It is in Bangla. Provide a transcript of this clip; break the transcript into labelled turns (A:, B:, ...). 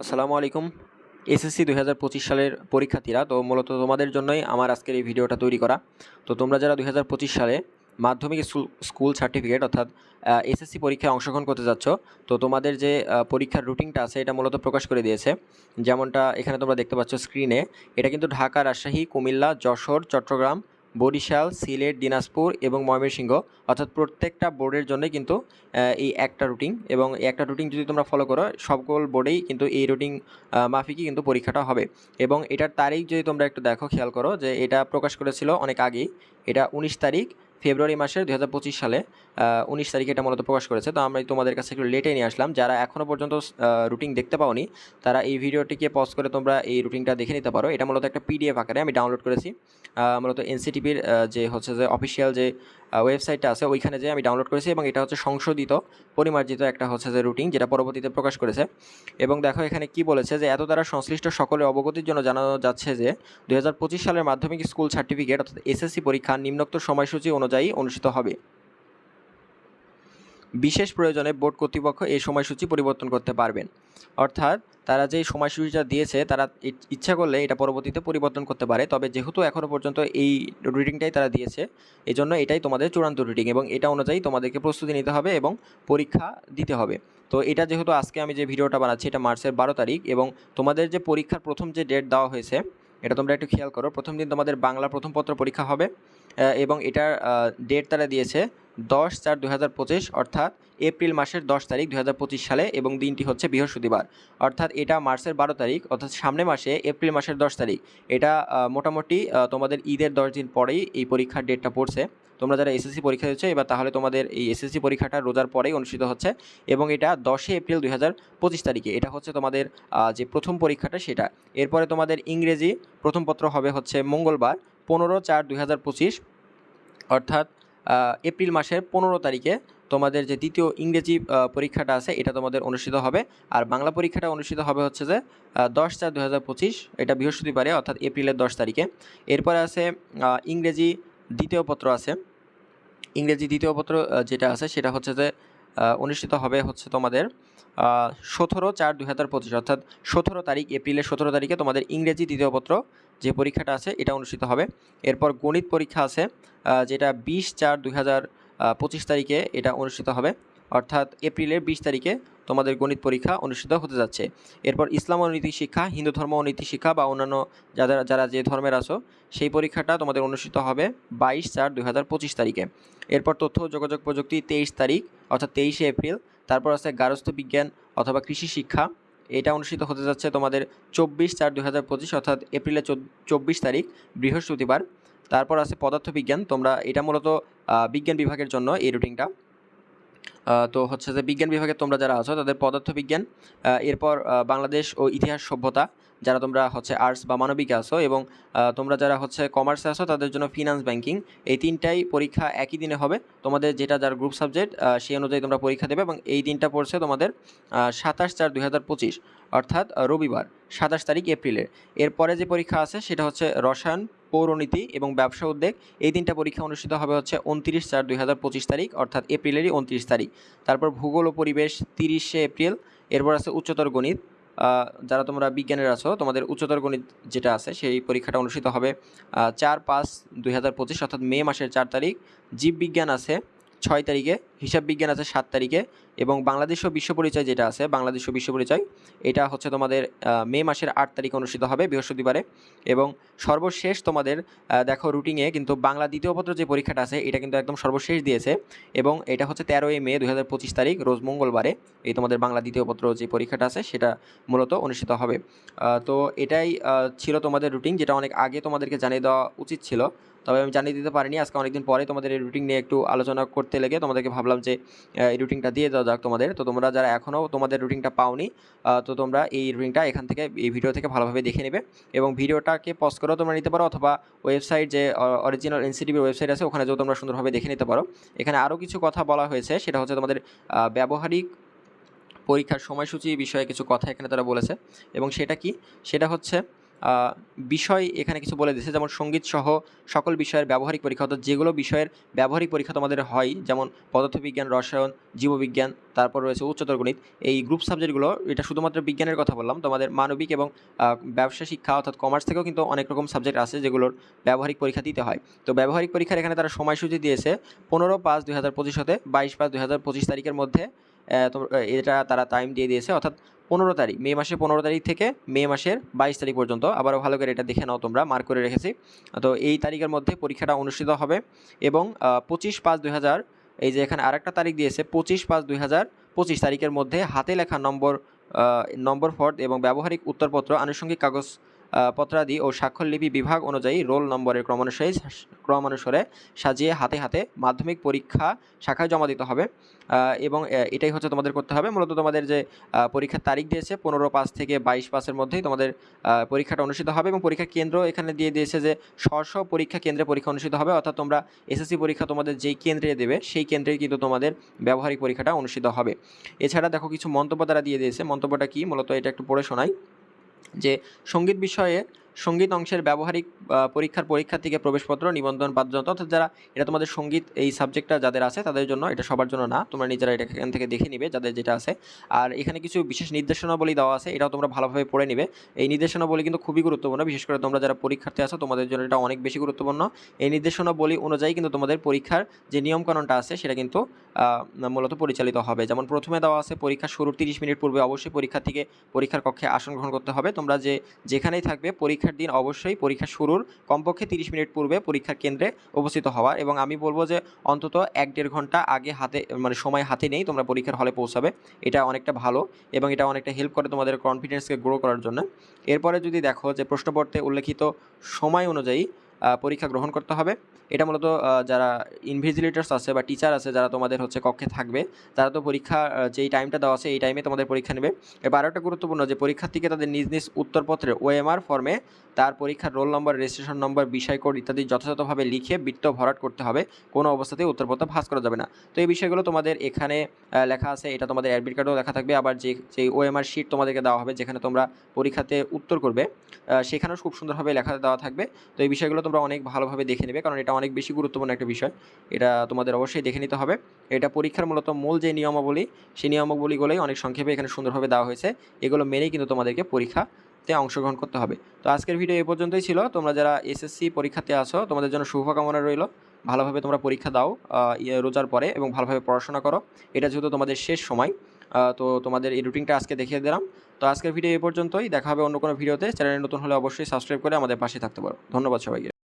A: আসসালামু আলাইকুম। এসএসসি দুই হাজার পঁচিশ সালের পরীক্ষার্থীরা, তো মূলত তোমাদের জন্যই আমার আজকের এই ভিডিওটা তৈরি করা। তো তোমরা যারা দুই হাজার পঁচিশ সালে মাধ্যমিক স্কুল- স্কুল সার্টিফিকেট অর্থাৎ এসএসসি পরীক্ষায় অংশগ্রহণ করতে যাচ্ছ, তো তোমাদের যে পরীক্ষার রুটিনটা আছে এটা মূলত প্রকাশ করে দিয়েছে। যেমনটা এখানে তোমরা দেখতে পাচ্ছ স্ক্রিনে, এটা কিন্তু ঢাকা, রাজশাহী, কুমিল্লা, যশোর, চট্টগ্রাম বরিশাল, সিলেট, দিনাজপুর এবং ময়মনসিংহ। অর্থাৎ প্রত্যেকটা বোর্ডের জন্যই কিন্তু এই একটা রুটিন এবং একটা রুটিন যদি তোমরা ফলো করো, সকল বোর্ডেই কিন্তু এই রুটিন মাফিকই কিন্তু পরীক্ষাটা হবে। এবং এটার তারিখ যদি তোমরা একটু দেখো, খেয়াল করো যে এটা প্রকাশ করেছিল অনেক আগেই। এটা উনিশ তারিখ, ফেব্রুয়ারি মাসের দু হাজার পঁচিশ সালে। উনিশ তারিখে এটা মূলত প্রকাশ করেছে। তো আমরা তোমাদের কাছে একটু লেটে নিয়ে আসলাম। যারা এখনও পর্যন্ত রুটিন দেখতে পাওনি, তারা এই ভিডিওটিকে পজ করে তোমরা এই রুটিনটা দেখে নিতে পারো। এটা মূলত একটা পিডিএফ আকারে আমি ডাউনলোড করেছি। মূলত এনসিটিভির যে হচ্ছে যে অফিসিয়াল যে ওয়েবসাইটটা আছে, ওইখানে যে আমি ডাউনলোড করেছি এবং এটা হচ্ছে সংশোধিত, পরিমার্জিত একটা হচ্ছে যে রুটিন যেটা পরবর্তীতে প্রকাশ করেছে। এবং দেখো এখানে কি বলেছে যে, এত দ্বারা সংশ্লিষ্ট সকলের অবগতির জন্য জানানো যাচ্ছে যে দু হাজার পঁচিশ সালের মাধ্যমিক স্কুল সার্টিফিকেট অর্থাৎ এসএসসি পরীক্ষা নিম্নোক্ত সময়সূচি অনুযায়ী অনুষ্ঠিত হবে। বিশেষ প্রয়োজনে বোর্ড কর্তৃপক্ষ এই সময়সূচি পরিবর্তন করতে পারবেন। অর্থাৎ তারা যে সময়সূচিটা দিয়েছে, তারা ইচ্ছা করলে এটা পরবর্তীতে পরিবর্তন করতে পারে। তবে যেহেতু এখনও পর্যন্ত এই রিডিংটাই তারা দিয়েছে এই জন্য এটাই তোমাদের চূড়ান্ত রিডিং এবং এটা অনুযায়ী তোমাদেরকে প্রস্তুতি নিতে হবে এবং পরীক্ষা দিতে হবে। তো এটা যেহেতু আজকে আমি যে ভিডিওটা বানাচ্ছি, এটা মার্চের বারো তারিখ এবং তোমাদের যে পরীক্ষার প্রথম যে ডেট দেওয়া হয়েছে, এটা তোমরা একটু খেয়াল করো। প্রথম দিন তোমাদের বাংলা প্রথম পত্র পরীক্ষা হবে এবং এটার ডেট তারা দিয়েছে দশ চার দু অর্থাৎ এপ্রিল মাসের দশ তারিখ দু হাজার পঁচিশ সালে এবং দিনটি হচ্ছে বৃহস্পতিবার। অর্থাৎ এটা মার্চের বারো তারিখ, অর্থাৎ সামনে মাসে এপ্রিল মাসের দশ তারিখ। এটা মোটামুটি তোমাদের ঈদের দশ দিন পরেই এই পরীক্ষার ডেটটা পড়ছে। তোমরা যারা এসএসসি পরীক্ষা দিচ্ছ, এবার তাহলে তোমাদের এই এসএসসি পরীক্ষাটা রোজার পরেই অনুষ্ঠিত হচ্ছে এবং এটা দশই এপ্রিল দুই হাজার পঁচিশ তারিখে। এটা হচ্ছে তোমাদের যে প্রথম পরীক্ষাটা সেটা। এরপরে তোমাদের ইংরেজি প্রথম পত্র হবে হচ্ছে মঙ্গলবার, পনেরো চার দুই অর্থাৎ এপ্রিল মাসের পনেরো তারিখে তোমাদের যে দ্বিতীয় ইংরেজি পরীক্ষাটা আছে, এটা তোমাদের অনুষ্ঠিত হবে। আর বাংলা পরীক্ষাটা অনুষ্ঠিত হবে হচ্ছে যে দশ চার দু এটা বৃহস্পতিবারে, অর্থাৎ এপ্রিলের দশ তারিখে। এরপরে আছে ইংরেজি দ্বিতীয় পত্র আছে। ইংরেজি দ্বিতীয় পত্র যেটা আছে, সেটা হচ্ছে যে অনুষ্ঠিত হবে হচ্ছে তোমাদের সতেরো চার দুই হাজার পঁচিশ, অর্থাৎ সতেরো তারিখ, এপ্রিলের সতেরো তারিখে তোমাদের ইংরেজি দ্বিতীয় পত্র যে পরীক্ষাটা আছে, এটা অনুষ্ঠিত হবে। এরপর গণিত পরীক্ষা আছে যেটা বিশ চার দুই হাজার পঁচিশ তারিখে এটা অনুষ্ঠিত হবে। অর্থাৎ এপ্রিলের বিশ তারিখে তোমাদের গণিত পরীক্ষা অনুষ্ঠিত হতে যাচ্ছে। এরপর ইসলাম ও নীতি শিক্ষা, হিন্দু ধর্ম ও নীতি শিক্ষা বা অন্যান্য যারা যারা যে ধর্মের আছো, সেই পরীক্ষাটা তোমাদের অনুষ্ঠিত হবে বাইশ চার দুই পঁচিশ তারিখে। এরপর তথ্য যোগাযোগ প্রযুক্তি তেইশ তারিখ, অর্থাৎ তেইশে এপ্রিল। তারপর আছে গার্হস্থ্য বিজ্ঞান অথবা কৃষি শিক্ষা। এটা অনুষ্ঠিত হতে যাচ্ছে তোমাদের চব্বিশ চার দুই হাজার পঁচিশ, অর্থাৎ এপ্রিলের চব্বিশ তারিখ, বৃহস্পতিবার। তারপর আছে পদার্থবিজ্ঞান, তোমরা এটা মূলত বিজ্ঞান বিভাগের জন্য এই রুটিনটা। তো হচ্ছে যে বিজ্ঞান বিভাগে তোমরা যারা আছো, তাদের পদার্থবিজ্ঞান এরপর বাংলাদেশ ও ইতিহাস সভ্যতা যারা তোমরা হচ্ছে আর্টস বা মানবিক আসো এবং তোমরা যারা হচ্ছে কমার্সে আসো তাদের জন্য ফিনান্স ব্যাংকিং এই তিনটাই পরীক্ষা একই দিনে হবে। তোমাদের যেটা যার গ্রুপ সাবজেক্ট সেই অনুযায়ী তোমরা পরীক্ষা দেবে এবং এই দিনটা পড়ছে তোমাদের সাতাশ চার দুই অর্থাৎ রবিবার, সাতাশ তারিখ এপ্রিলের। এরপরে যে পরীক্ষা আছে, সেটা হচ্ছে রসায়ন, পৌরনীতি এবং ব্যবসা উদ্যোগ। এই তিনটা পরীক্ষা অনুষ্ঠিত হবে হচ্ছে উনত্রিশ চার দুই তারিখ, অর্থাৎ এপ্রিলেরই উনত্রিশ তারিখ। তারপর ভূগোল ও পরিবেশ তিরিশে এপ্রিল, এরপর আছে উচ্চতর গণিত যারা তোমরা বিজ্ঞানের আছো, তোমাদের উচ্চতর গণিত যেটা আছে, সেই পরীক্ষাটা অনুষ্ঠিত হবে চার পাঁচ দুই হাজার পঁচিশ, অর্থাৎ মে মাসের চার তারিখ। জীববিজ্ঞান আছে ছয় তারিখে, হিসাব বিজ্ঞান আছে সাত তারিখে এবং বাংলাদেশ ও বিশ্ব পরিচয় যেটা আছে, বাংলাদেশ ও বিশ্ব পরিচয়, এটা হচ্ছে তোমাদের মে মাসের আট তারিখে অনুষ্ঠিত হবে বৃহস্পতিবারে এবং সর্বশেষ তোমাদের দেখো রুটিনে কিন্তু বাংলা দ্বিতীয় পত্র যে পরীক্ষাটা আছে, এটা কিন্তু একদম সর্বশেষ দিয়েছে এবং এটা হচ্ছে তেরোই মে দুই হাজার পঁচিশ তারিখ, রোজ মঙ্গলবারে এই তোমাদের বাংলা দ্বিতীয় পত্র যে পরীক্ষাটা আছে, সেটা মূলত অনুষ্ঠিত হবে। তো এটাই ছিল তোমাদের রুটিন যেটা অনেক আগে তোমাদেরকে জানিয়ে দেওয়া উচিত ছিল। তবে আমি জানিয়ে দিতে পারিনি, আজকে অনেকদিন পরে তোমাদের এই রুটিন নিয়ে একটু আলোচনা করতে লেগে তোমাদেরকে ভাবলাম যে এই রুটিনটা দিয়ে দেওয়া যাক তোমাদের। তো তোমরা যারা এখনও তোমাদের রুটিনটা পাওনি তো তোমরা এই রুটিনটা এখান থেকে, এই ভিডিও থেকে ভালোভাবে দেখে নেবে এবং ভিডিওটাকে পজ করেও তোমরা নিতে পারো অথবা ওয়েবসাইট যে অরিজিনাল এনসিটিভির ওয়েবসাইট আছে, ওখানে যেও তোমরা সুন্দরভাবে দেখে নিতে পারো। এখানে আরও কিছু কথা বলা হয়েছে, সেটা হচ্ছে তোমাদের ব্যবহারিক পরীক্ষার সময়সূচি বিষয়ে কিছু কথা এখানে তারা বলেছে। এবং সেটা কি? সেটা হচ্ছে বিষয় এখানে কিছু বলে দিয়েছে, যেমন সংগীত সহ সকল বিষয়ের ব্যবহারিক পরীক্ষা, অর্থাৎ যেগুলো বিষয়ের ব্যবহারিক পরীক্ষা তোমাদের হয়, যেমন পদার্থবিজ্ঞান, রসায়ন, জীববিজ্ঞান, তারপর রয়েছে উচ্চতর গণিত, এই গ্রুপ সাবজেক্টগুলো এটা শুধুমাত্র বিজ্ঞানের কথা বললাম, তোমাদের মানবিক এবং ব্যবসা, শিক্ষা, অর্থাৎ কমার্স থেকেও কিন্তু অনেক রকম সাবজেক্ট আছে যেগুলোর ব্যবহারিক পরীক্ষা দিতে হয়। তো ব্যবহারিক পরীক্ষার এখানে তারা সময়সূচি দিয়েছে, পনেরো পাঁচ দুই হাজার পঁচিশ হতে বাইশ পাঁচ দুই হাজার পঁচিশ তারিখের মধ্যে এটা তারা টাইম দিয়ে দিয়েছে। অর্থাৎ পনেরো তারিখ, মে মাসের পনেরো তারিখ থেকে মে মাসের বাইশ তারিখ পর্যন্ত। আবারও ভালো করে এটা দেখে নাও তোমরা মার্ক করে রেখেছি। তো এই তারিখের মধ্যে পরীক্ষাটা অনুষ্ঠিত হবে এবং পঁচিশ পাঁচ দুই হাজার, এই যে এখানে আরেকটা তারিখ দিয়েছে, পঁচিশ পাঁচ দুই হাজার পঁচিশ তারিখের মধ্যে হাতে লেখা নম্বর নম্বর ফর্দ এবং ব্যবহারিক উত্তরপত্র, আনুষঙ্গিক কাগজ পত্রাদি ও স্বাক্ষরলিপি বিভাগ অনুযায়ী রোল নম্বরের ক্রমানুসারে ক্রমানুসারে সাজিয়ে হাতে হাতে মাধ্যমিক পরীক্ষা শাখায় জমা দিতে হবে। এবং এটাই হচ্ছে তোমাদের করতে হবে। মূলত তোমাদের যে পরীক্ষার তারিখ দিয়েছে, পনেরো পাঁচ থেকে বাইশ পাঁচের মধ্যেই তোমাদের পরীক্ষাটা অনুষ্ঠিত হবে এবং পরীক্ষা কেন্দ্র এখানে দিয়ে দিয়েছে যে স্ব পরীক্ষা কেন্দ্রে পরীক্ষা অনুষ্ঠিত হবে। অর্থাৎ তোমরা এসএসসি পরীক্ষা তোমাদের যেই কেন্দ্রে দেবে, সেই কেন্দ্রেই কিন্তু তোমাদের ব্যবহারিক পরীক্ষাটা অনুষ্ঠিত হবে। এছাড়া দেখো কিছু মন্তব্য তারা দিয়ে দিয়েছে। মন্তব্যটা কি? মূলত এটা একটু পড়ে শোনাই। যে সংগীত বিষয়ে সংগীত অংশের ব্যবহারিক পরীক্ষার পরীক্ষার্থীকে প্রবেশপত্র, নিবন্ধন বাধ্যতামূলক অর্থাৎ যারা, এটা তোমাদের সংগীত এই সাবজেক্টটা যাদের আছে তাদের জন্য এটা সবার জন্য না। তোমরা নিজেরা এটা এখান থেকে দেখে নিবে যাদের যেটা আছে। আর এখানে কিছু বিশেষ নির্দেশনাবলী দেওয়া আছে, এটাও তোমরা ভালোভাবে পড়ে নিবে। এই নির্দেশনাবলী কিন্তু খুবই গুরুত্বপূর্ণ, বিশেষ করে তোমরা যারা পরীক্ষার্থী আছো তোমাদের জন্য এটা অনেক বেশি গুরুত্বপূর্ণ। এই নির্দেশনাবলী অনুযায়ী কিন্তু তোমাদের পরীক্ষার যে নিয়মকানুনটা আছে সেটা কিন্তু মূলত পরিচালিত হবে। যেমন প্রথমে দেওয়া আছে, পরীক্ষা শুরুর তিরিশ মিনিট পূর্বে অবশ্যই পরীক্ষার্থীকে পরীক্ষার কক্ষে আসন গ্রহণ করতে হবে। তোমরা যে, যেখানেই থাকবে, পরীক্ষার দিন অবশ্যই পরীক্ষা শুরুর কমপক্ষে তিরিশ মিনিট পূর্বে পরীক্ষার কেন্দ্রে উপস্থিত হওয়া এবং আমি বলব যে, অন্তত এক দেড় ঘণ্টা আগে হাতে মানে সময় হাতে নেই তোমরা পরীক্ষার হলে পৌঁছাবে। এটা অনেকটা ভালো এবং এটা অনেকটা হেল্প করে তোমাদের কনফিডেন্সকে গ্রো করার জন্য। এরপরে যদি দেখো যে প্রশ্নপত্রে উল্লেখিত সময় অনুযায়ী পরীক্ষা গ্রহণ করতে হবে। এটা মূলত যারা ইনভিজিলেটার্স আছে বা টিচার আছে, যারা তোমাদের হচ্ছে কক্ষে থাকবে, তারা তো পরীক্ষা যেই টাইমটা দেওয়া আছে, এই টাইমে তোমাদের পরীক্ষা নেবে। এবার আরও একটা গুরুত্বপূর্ণ, যে পরীক্ষার্থীকে তাদের নিজ নিজ উত্তরপত্রে ওএমআর ফর্মে তার পরীক্ষার রোল নম্বর রেজিস্ট্রেশন নম্বর বিষয় কোড ইত্যাদি যথাযথভাবে লিখে বৃত্ত ভরাট করতে হবে। কোনো অবস্থাতেই উত্তরপত্র ভাঁজ করা যাবে না। তো এই বিষয়গুলো তোমাদের এখানে লেখা আছে। এটা তোমাদের অ্যাডমিট কার্ডেও লেখা থাকবে। আবার যে যে ওএমআর শিট তোমাদেরকে দেওয়া হবে, যেখানে তোমরা পরীক্ষাতে উত্তর করবে সেখানেও খুব সুন্দরভাবে লেখা দেওয়া থাকবে। তো এই বিষয়গুলো তোমরা অনেক ভালোভাবে দেখে নেবে, কারণ এটা অনেক বেশি গুরুত্বপূর্ণ একটা বিষয়। এটা তোমাদের অবশ্যই দেখে নিতে হবে। এটা পরীক্ষার মূলত মূল যে নিয়মাবলী, সেই নিয়মাবলীগুলোই অনেক সংক্ষেপে এখানে সুন্দরভাবে দেওয়া হয়েছে। এগুলো মেনেই কিন্তু তোমাদেরকে পরীক্ষাতে অংশগ্রহণ করতে হবে। তো আজকের ভিডিও এ পর্যন্তই ছিল। তোমরা যারা এসএসসি পরীক্ষাতে আছো, তোমাদের জন্য শুভকামনা রইল। ভালোভাবে তোমরা পরীক্ষা দাও ইয়ে রোজার পরে এবং ভালোভাবে পড়াশোনা করো। এটা যেহেতু তোমাদের শেষ সময় তো তোমাদের এই রুটিনটা আজকে দেখিয়ে দিলাম। তো আজকের ভিডিও এ পর্যন্তই। দেখা হবে অন্য কোনো ভিডিওতে। চ্যানেলে নতুন হলে অবশ্যই সাবস্ক্রাইব করে আমাদের পাশে থাকতে পারো। ধন্যবাদ সবাইকে।